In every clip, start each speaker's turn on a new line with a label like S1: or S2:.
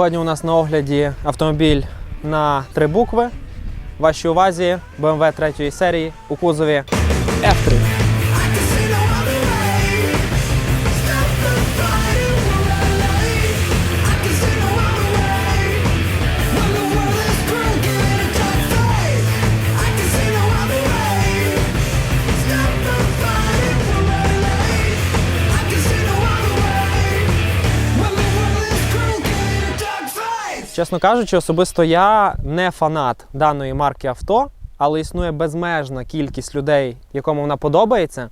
S1: Сьогодні у нас на огляді автомобіль на три букви. Вашій увазі BMW 3 серії у кузові F3. Чесно кажучи, особисто я не фанат даної марки авто, але існує безмежна кількість людей, якому вона подобається.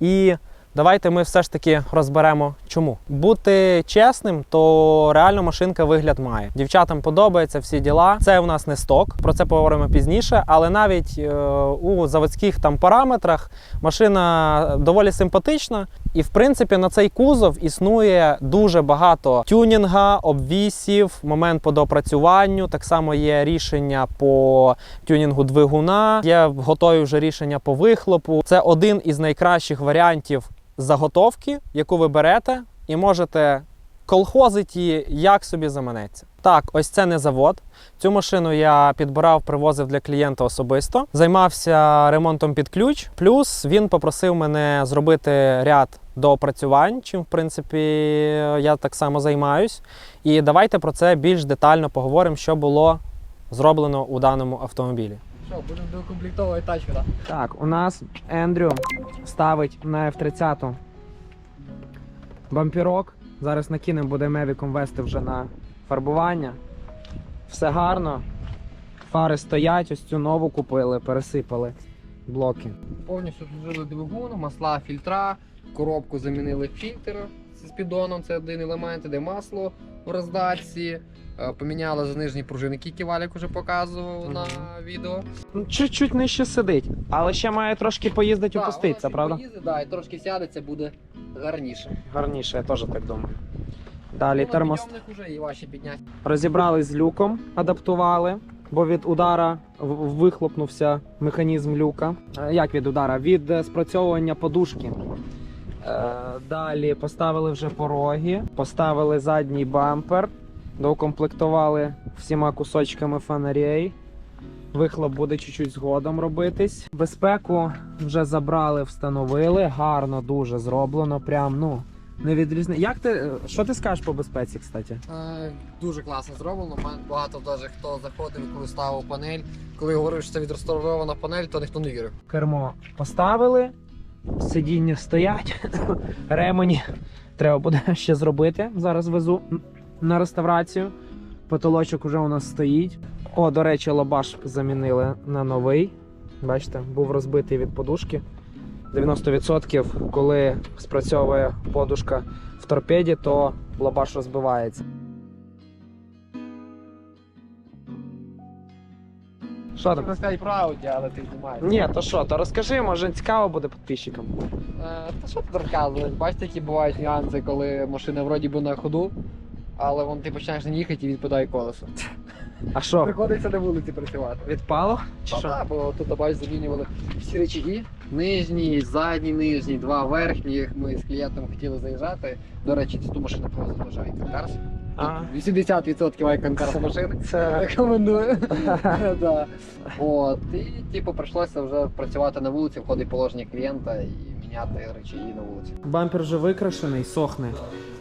S1: І давайте ми все ж таки розберемо, чому. Бути чесним, то реально машинка вигляд має. Дівчатам подобається всі діла. Це у нас не сток, про це поговоримо пізніше. Але навіть е, у заводських там параметрах машина доволі симпатична. І в принципі на цей кузов існує дуже багато тюнінга, обвісів, момент по допрацюванню. Так само є рішення по тюнінгу двигуна, є готові вже рішення по вихлопу. Це один із найкращих варіантів заготовки, яку ви берете, і можете колхозити її як собі заманеться. Так, ось це не завод. Цю машину я підбирав, привозив для клієнта особисто. Займався ремонтом під ключ. Плюс він попросив мене зробити ряд доопрацювань, чим в принципі я так само займаюсь. І давайте про це більш детально поговоримо, що було зроблено у даному автомобілі.
S2: Що, будемо доукомплектовувати тачку, так?
S1: Так, у нас Ендрю ставить на F30 бампірок. Зараз накинемо, буде мевіком вести вже на фарбування. Все гарно. Фари стоять, ось цю нову купили, пересипали блоки.
S2: Повністю зложили двигун, масла, фільтра, коробку замінили фільтр з піддоном, це один елемент, де масло в роздатці. Е, Поміняли за нижні пружини, які Валік уже показував
S1: Мгм.
S2: на відео.
S1: Ну, Чуть-чуть нижче сидить, але ще має трошки поїздити, опуститися, правда?
S2: поїздить, Да, і трошки сядеться, буде гарніше.
S1: Гарніше, я теж так думаю. Далі
S2: Ну,
S1: термост.
S2: уже і ваші підняття.
S1: Розібрались з люком, адаптували, бо від удара вихлопнувся механізм люка. Е, Як від удара? Від е, спрацьовування подушки. Е, Далі поставили вже пороги, поставили задній бампер, доукомплектували всіма кусочками фонарей. Вихлоп буде чуть-чуть згодом робитись. Безпеку вже забрали, встановили. Гарно дуже зроблено. Прям ну не відрізне. Як ти що ти скажеш по безпеці, кстати?
S2: Е, Дуже класно зроблено. Багато даже хто заходив, коли ставив панель. Коли говорив, що це відреставрована панель, то ніхто не вірив.
S1: кермо поставили, сидіння стоять, ремені треба буде ще зробити. Зараз везу на реставрацію. Потолочок уже у нас стоїть. О, до речі, лабаш замінили на новий. Бачите, був розбитий від подушки. 90% коли спрацьовує подушка в торпеді, то лабаш розбивається. Що там?
S2: Хотів сказати про Ауді, але ти знімаєш.
S1: Ні, то що, то розкажи, може цікаво буде підписчикам.
S2: Е, Та що тут розказувати? Бачите, які бувають нюанси, коли машина вроді би на ходу, але вон ти починаєш на ній їхати і відпадає колесо.
S1: А що,
S2: Приходиться на вулиці працювати.
S1: відпало? Чи
S2: Та
S1: що?
S2: да, бо тут бачиш, замінювали всі речаги. Нижній, задній, нижній, два верхніх. Ми з клієнтом хотіли заїжджати. До речі, цю машину привозить дуже Айконкарс.
S1: А,
S2: 80% Айконкарс машин.
S1: це
S2: Рекомендую. Да. От. І типу прийшлося вже працювати на вулиці, входить положення клієнта і міняти речаги на вулиці.
S1: бампер вже викрашений, сохне.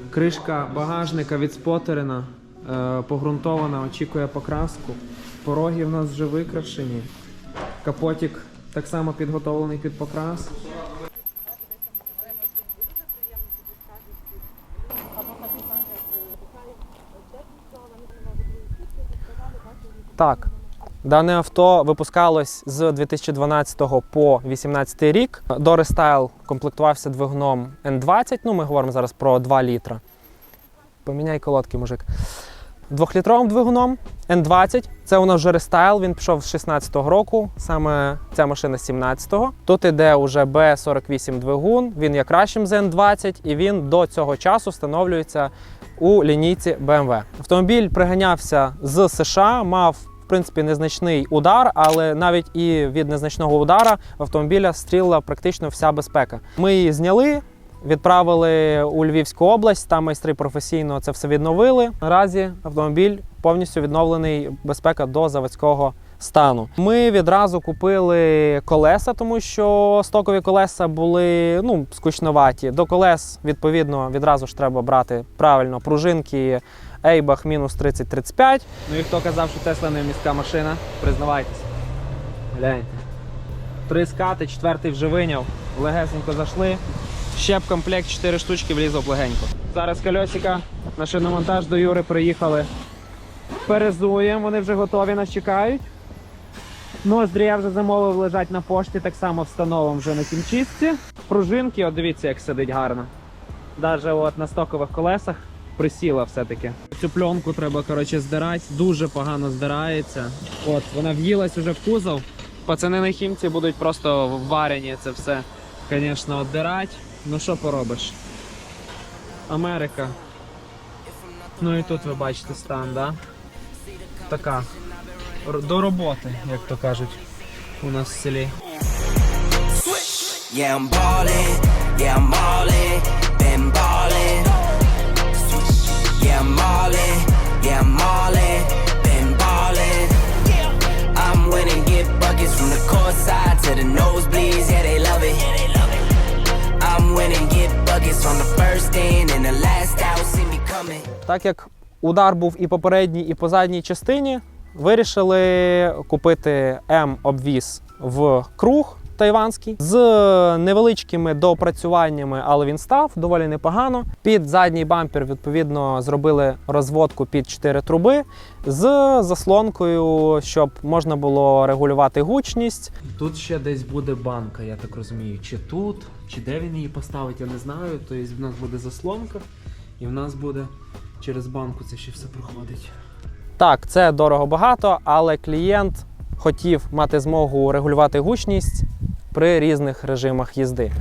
S1: Кришка багажника відспотерена, е, погрунтована, очікує покраску. Пороги в нас вже викрашені. Капотик так само підготовлений під покрас. Так, Дане авто випускалось з 2012 по 2018 рік. До рестайл комплектувався двигуном N20. Ну, ми говоримо зараз про 2 літра. Поміняй колодки, мужик. Двохлітровим двигуном N20. Це у нас вже рестайл. Він пішов з 16-го року. Саме ця машина 17-го. Тут іде уже B48 двигун. Він є кращим за N20, і він до цього часу встановлюється у лінійці BMW. Автомобіль приганявся з США, мав в принципі незначний удар, але навіть і від незначного удара автомобіля стріла практично вся безпека. Ми її зняли. Відправили у Львівську область. Там майстри професійно це все відновили. Наразі автомобіль повністю відновлений безпека до заводського стану. Ми відразу купили колеса, тому що стокові колеса були ну, скучноваті. До колес, відповідно, відразу ж треба брати правильно пружинки Eibach мінус 30-35. Ну і хто казав, що Тесла не міська машина, признавайтесь. Гляньте. Три скати, четвертий вже виняв. Легесенько зайшли. Ще в комплект 4 штучки влізав легенько. Зараз кольосика на шиномонтаж до Юри приїхали. Перезуємо, вони вже готові, нас чекають. Ноздрі я вже замовив лежать на пошті, так само встановимо вже на кімчистці. Пружинки, от дивіться, як сидить гарно. Навіть от на стокових колесах присіла все-таки. Цю пленку треба коротше, здирати, дуже погано здирається. От, вона в'їлась уже в кузов. Пацани на хімці будуть просто варені це все, звісно, віддирати. Ну що поробиш? Америка. Ну і тут ви бачите стан, да? Така. Р- До роботи, як то кажуть, у нас в селі. Так як удар був і попередній, і по задній частині, вирішили купити М-обвіз в круг тайванський з невеличкими доопрацюваннями, але він став доволі непогано. Під задній бампер, відповідно, зробили розводку під 4 труби з заслонкою, щоб можна було регулювати гучність. Тут ще десь буде банка, я так розумію. Чи тут, чи де він її поставить, я не знаю. Тобто в нас буде заслонка, і в нас буде через банку це ще все проходить. Так, це дорого багато, але клієнт хотів мати змогу регулювати гучність при різних режимах їзди.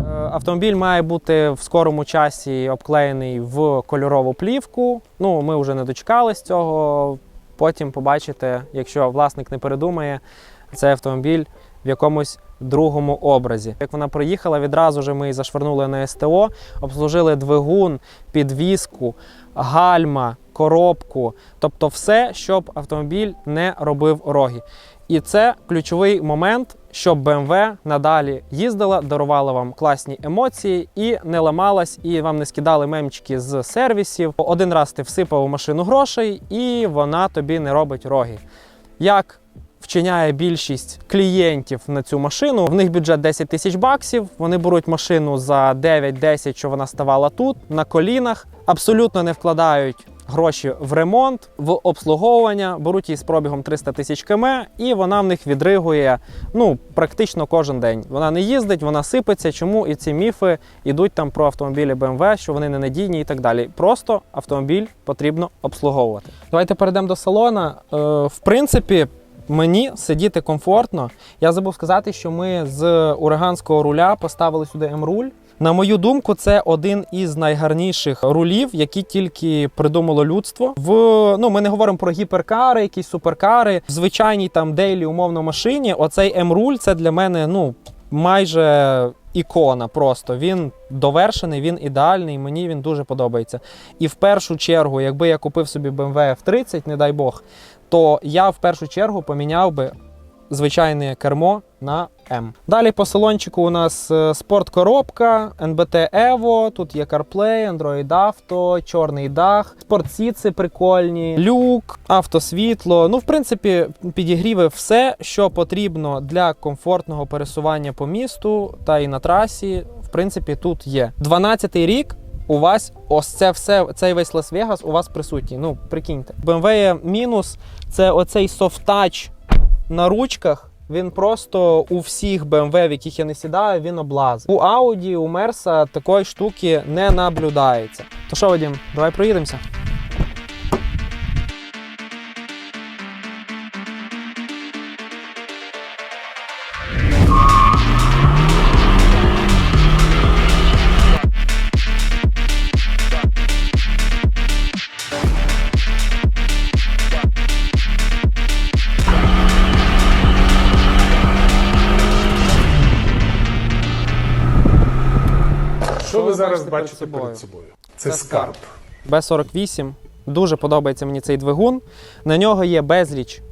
S1: Е, Автомобіль має бути в скорому часі обклеєний в кольорову плівку. Ну, ми вже не дочекались цього. Потім побачите, якщо власник не передумає, цей автомобіль в якомусь другому образі. Як вона приїхала, відразу ж ми її зашвирнули на СТО, обслужили двигун, підвіску, гальма, коробку, тобто все, щоб автомобіль не робив роги. І це ключовий момент, щоб BMW надалі їздила, дарувала вам класні емоції і не ламалась, і вам не скидали мемчики з сервісів. Один раз ти всипав у машину грошей, і вона тобі не робить роги. Як вчиняє більшість клієнтів на цю машину. В них бюджет 10 тисяч баксів. Вони беруть машину за 9-10, що вона ставала тут, на колінах, абсолютно не вкладають. Гроші в ремонт, в обслуговування, беруть її з пробігом 300 тисяч км, і вона в них відригує ну, практично кожен день. Вона не їздить, вона сипеться. Чому і ці міфи йдуть там про автомобілі BMW, що вони ненадійні і так далі. Просто автомобіль потрібно обслуговувати. Давайте перейдемо до салона. Е, в принципі, Мені сидіти комфортно. Я забув сказати, що ми з ураганського руля поставили сюди М-руль. На мою думку, це один із найгарніших рулів, які тільки придумало людство. В ну ми не говоримо про гіперкари, якісь суперкари. В звичайній там дейлі умовно машині. Оцей М-руль це для мене ну майже ікона. Просто він довершений, він ідеальний. Мені він дуже подобається. І в першу чергу, якби я купив собі BMW F30, не дай Бог, то я в першу чергу поміняв би звичайне кермо на М. Далі по салончику у нас е, спорткоробка, NBT Evo, тут є CarPlay, Android Auto, чорний дах, спортсіци прикольні, люк, автосвітло. Ну, в принципі, підігріви все, що потрібно для комфортного пересування по місту та і на трасі. В принципі, тут є. 12-й рік. У вас ось це все, цей весь Лас-Вегас у вас присутній. Ну, прикиньте. BMW мінус це оцей софт-тач на ручках. Він просто у всіх BMW, в яких я не сідаю, він облазить. У Audi, у Мерса такої штуки не наблюдається. То що, Вадим, давай проїдемося.
S3: Зараз
S1: бачите перед
S3: перед
S1: собою.
S3: Це скарб.
S1: Б48. Дуже подобається мені цей двигун. На нього є безліч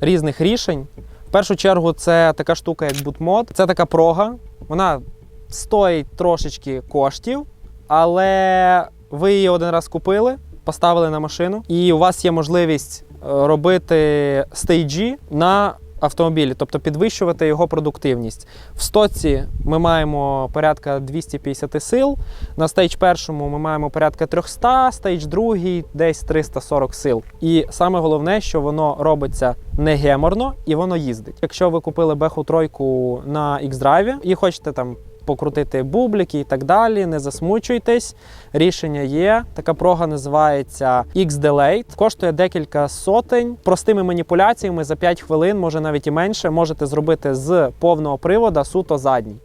S1: різних рішень. В першу чергу, це така штука, як бутмод. Це така прога. Вона стоїть трошечки коштів, але ви її один раз купили, поставили на машину, і у вас є можливість е, робити стейджі на автомобілі, тобто підвищувати його продуктивність. В стоці ми маємо порядка 250 сил. На стейдж першому ми маємо порядка 300, стейдж другий десь 340 сил. І саме головне, що воно робиться не геморно і воно їздить. Якщо ви купили беху тройку на X-Drive і хочете там покрутити бублики і так далі, не засмучуйтесь. Рішення є. Така прога називається X-Delate. Коштує декілька сотень. Простими маніпуляціями за 5 хвилин, може навіть і менше, можете зробити з повного привода суто задній.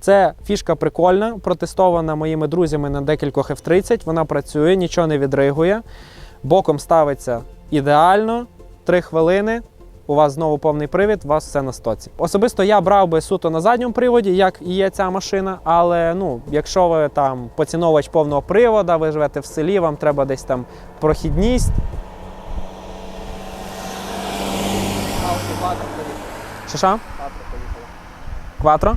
S1: Це фішка прикольна, протестована моїми друзями на декількох F30. Вона працює, нічого не відригує. Боком ставиться ідеально. 3 хвилини. У вас знову повний привід, у вас все на стоці. Особисто я брав би суто на задньому приводі, як і є ця машина. Але ну, якщо ви там поціновувач повного привода, ви живете в селі, вам треба десь там прохідність. Що? Кватро?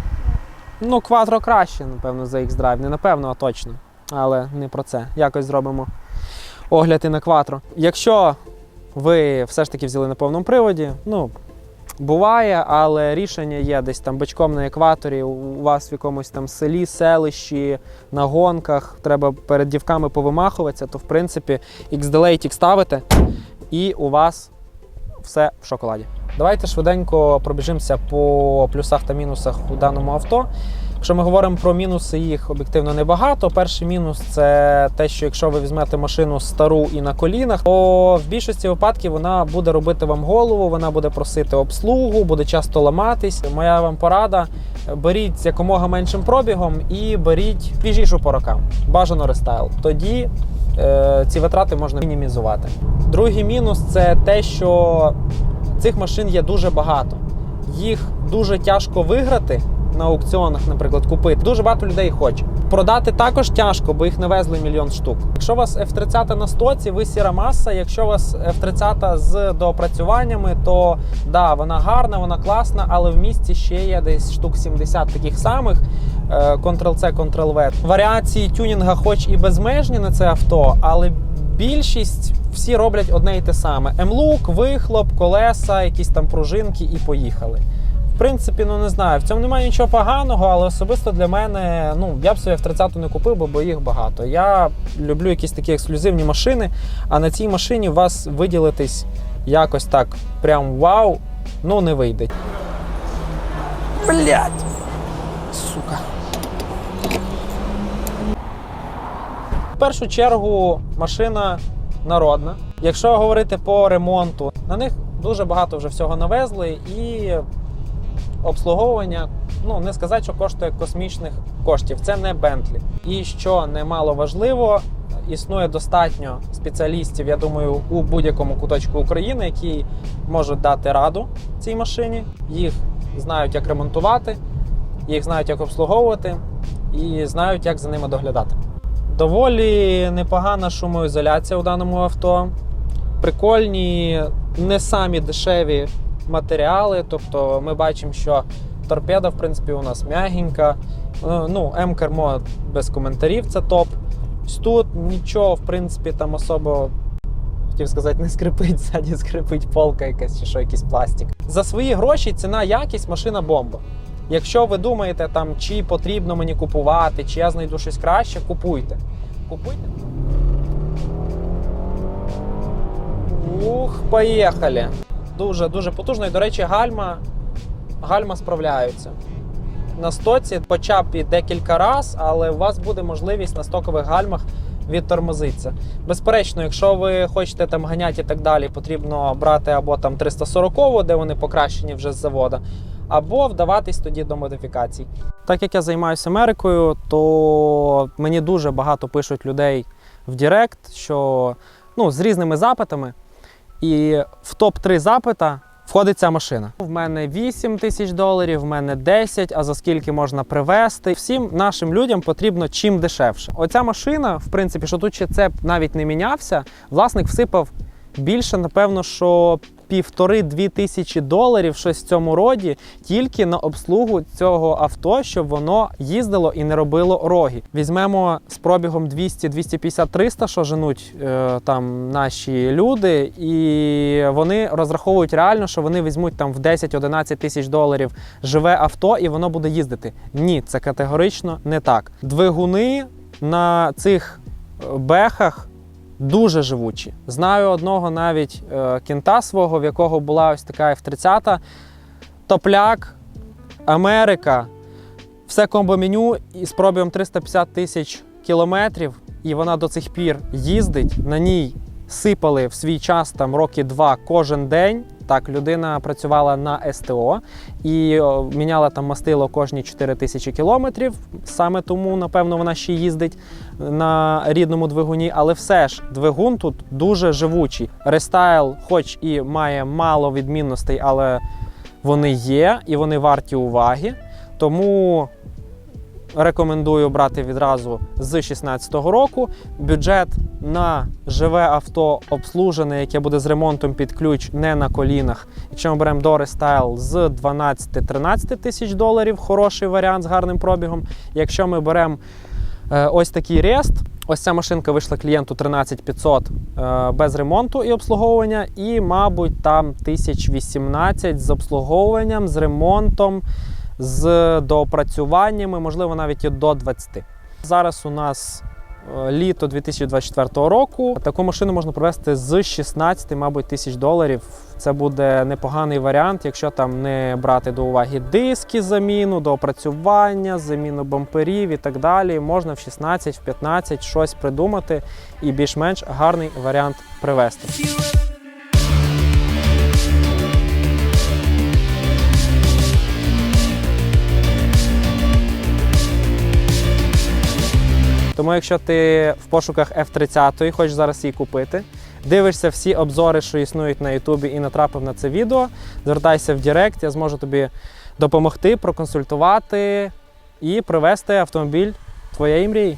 S1: Ну, кватро краще, напевно, за X-Drive. Не напевно, а точно. Але не про це. Якось зробимо огляд на кватро. Якщо ви все ж таки взяли на повному приводі, ну. Буває, але рішення є десь там бичком на екваторі, у вас в якомусь там селі, селищі, на гонках, треба перед дівками повимахуватися, то в принципі X-Delate ставите, і у вас все в шоколаді. Давайте швиденько пробіжимося по плюсах та мінусах у даному авто. Якщо ми говоримо про мінуси, їх об'єктивно небагато. Перший мінус це те, що якщо ви візьмете машину стару і на колінах, то в більшості випадків вона буде робити вам голову, вона буде просити обслугу, буде часто ламатись. Моя вам порада: беріть з якомога меншим пробігом і беріть свіжішу по рокам. Бажано рестайл. Тоді е, ці витрати можна мінімізувати. Другий мінус це те, що цих машин є дуже багато. Їх дуже тяжко виграти на аукціонах, наприклад, купити. Дуже багато людей хоче. Продати також тяжко, бо їх навезли мільйон штук. Якщо у вас F30 на стоці, ви сіра маса. Якщо у вас F30 з доопрацюваннями, то да, вона гарна, вона класна, але в місті ще є десь штук 70 таких самих. е, Ctrl-C, Ctrl-V. Варіації тюнінга, хоч і безмежні на це авто, але більшість всі роблять одне і те саме: М-лук, вихлоп, колеса, якісь там пружинки і поїхали. В принципі, ну не знаю, в цьому немає нічого поганого, але особисто для мене, ну я б собі F30 не купив, бо їх багато. Я люблю якісь такі ексклюзивні машини, а на цій машині у вас виділитись якось так, прям вау, ну не вийде. Блять! Сука. В першу чергу машина народна. Якщо говорити по ремонту, на них дуже багато вже всього навезли і обслуговування, ну не сказати, що коштує космічних коштів. Це не Бентлі. І що немало важливо, існує достатньо спеціалістів, я думаю, у будь-якому куточку України, які можуть дати раду цій машині. Їх знають, як ремонтувати, їх знають, як обслуговувати, і знають, як за ними доглядати. Доволі непогана шумоізоляція у даному авто. Прикольні, не самі дешеві матеріали. Тобто ми бачимо, що торпеда, в принципі, у нас м'ягенька. Е, Ну, М-кермо без коментарів, це топ. Тут нічого, в принципі, там особо. Хотів сказати, не скрипить, ззаді скрипить полка якась чи що, якийсь пластик. За свої гроші ціна якість машина бомба. Якщо ви думаєте, там, чи потрібно мені купувати, чи я знайду щось краще, купуйте. Купуйте. Ух, поїхали. Дуже дуже потужно. І, до речі, гальма, гальма справляються. На стоці хоча б і декілька разів, але у вас буде можливість на стокових гальмах відтормозитися. Безперечно, якщо ви хочете там ганяти і так далі, потрібно брати або там 340, де вони покращені вже з завода, або вдаватись тоді до модифікацій. Так як я займаюся Америкою, то мені дуже багато пишуть людей в Директ, що ну, з різними запитами. І в топ-3 запита входить ця машина. В мене 8 тисяч доларів, в мене 10, а за скільки можна привезти. Всім нашим людям потрібно чим дешевше. Оця машина, в принципі, що тут ще цеп навіть не мінявся, власник всипав більше, напевно, що півтори-дві тисячі доларів щось в цьому роді тільки на обслугу цього авто, щоб воно їздило і не робило роги. Візьмемо з пробігом 200, 250, 300, що женуть е, там наші люди, і вони розраховують реально, що вони візьмуть там в 10-11 тисяч доларів живе авто, і воно буде їздити. Ні, це категорично не так. Двигуни на цих бехах дуже живучі. Знаю одного навіть е, кінта свого, в якого була ось така F-30, топляк, Америка, все комбо-меню із пробігом 350 тисяч кілометрів, і вона до цих пір їздить. На ній сипали в свій час там роки два кожен день. Так, людина працювала на СТО і міняла там мастило кожні 4 тисячі кілометрів. Саме тому, напевно, вона ще їздить на рідному двигуні, але все ж двигун тут дуже живучий. Рестайл, хоч і має мало відмінностей, але вони є і вони варті уваги. Тому рекомендую брати відразу з 2016 року. Бюджет на живе авто обслужене, яке буде з ремонтом під ключ не на колінах. Якщо ми беремо до рестайл з 12-13 тисяч доларів, хороший варіант з гарним пробігом. Якщо ми беремо е, ось такий рест. Ось ця машинка вийшла клієнту 13500 е, без ремонту і обслуговування, і, мабуть, там 1018 з обслуговуванням, з ремонтом, з доопрацюваннями, можливо, навіть і до 20. Зараз у нас е, літо 2024 року. Таку машину можна провести з 16, мабуть, тисяч доларів. Це буде непоганий варіант, якщо там не брати до уваги диски, заміну, доопрацювання, заміну бамперів і так далі. Можна в 16, в 15 щось придумати і більш-менш гарний варіант привести. Тому, якщо ти в пошуках F30 хочеш зараз її купити, дивишся всі обзори, що існують на Ютубі, і натрапив на це відео, звертайся в Директ, я зможу тобі допомогти, проконсультувати і привезти автомобіль твоєї мрії.